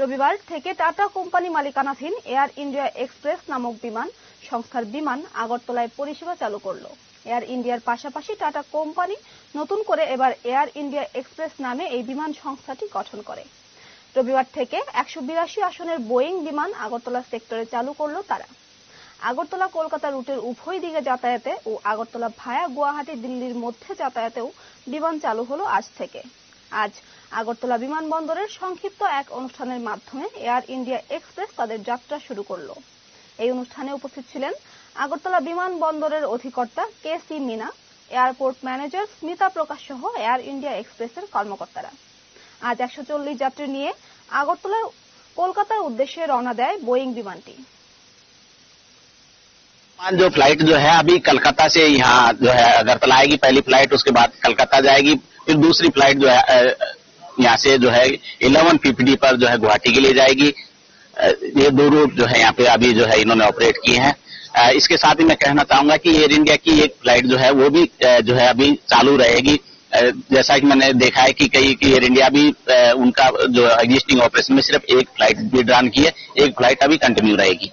রবিবার থেকে টাটা কোম্পানি মালিকানাধীন এয়ার ইন্ডিয়া এক্সপ্রেস নামক বিমান সংস্থার বিমান আগরতলায় পরিষেবা চালু করল। এয়ার ইন্ডিয়ার পাশাপাশি টাটা কোম্পানি নতুন করে এবার এয়ার ইন্ডিয়া এক্সপ্রেস নামে এই বিমান সংস্থাটি গঠন করে। রবিবার থেকে একশো বিরাশি আসনের বোয়িং বিমান আগরতলা সেক্টরে চালু করল তারা। আগরতলা কলকাতা রুটের উভয় দিকে যাতায়াতে ও আগরতলা ভায়া গুয়াহাটি দিল্লির মধ্যে যাতায়াতেও বিমান চালু হলো আজ থেকে। আজ আগরতলা বিমানবন্দরের সংক্ষিপ্ত এক অনুষ্ঠানের মাধ্যমে এয়ার ইন্ডিয়া এক্সপ্রেস তাদের যাত্রা শুরু করল। এই অনুষ্ঠানে উপস্থিত ছিলেন আগরতলা বিমানবন্দরের অধিকর্তা K C Meena, airport manager Smita Prakash সহ এয়ার ইন্ডিয়া এক্সপ্রেসের কর্মকর্তারা। আজ একশো চল্লিশ যাত্রী নিয়ে আগরতলা কলকাতার উদ্দেশ্যে রওনা দেয় বোয়িং বিমানটি। जो फ़्लाइट जो है, अभी कलकत्ता से यहाँ जो है अगरतला आएगी पहली फ़्लाइट, उसके बाद कलकत्ता जाएगी, फिर दूसरी फ़्लाइट जो है यहाँ से जो है, इलेवन फिफ्टी पर जो है गुवाहाटी के लिए जाएगी। ये दो रूट जो है, यहाँ पे अभी जो है इन्होंने ऑपरेट किए हैं। इसके साथ ही मैं कहना चाहूँगा कि एयर इंडिया की एक फ़्लाइट जो है, वो भी जो है अभी चालू रहेगी। जैसा कि मैंने देखा है कि कई, कि एयर इंडिया भी उनका जो एग्जिस्टिंग ऑपरेशन में सिर्फ़ एक फ़्लाइट भी विड्रॉन की है, एक फ़्लाइट अभी कंटिन्यू रहेगी।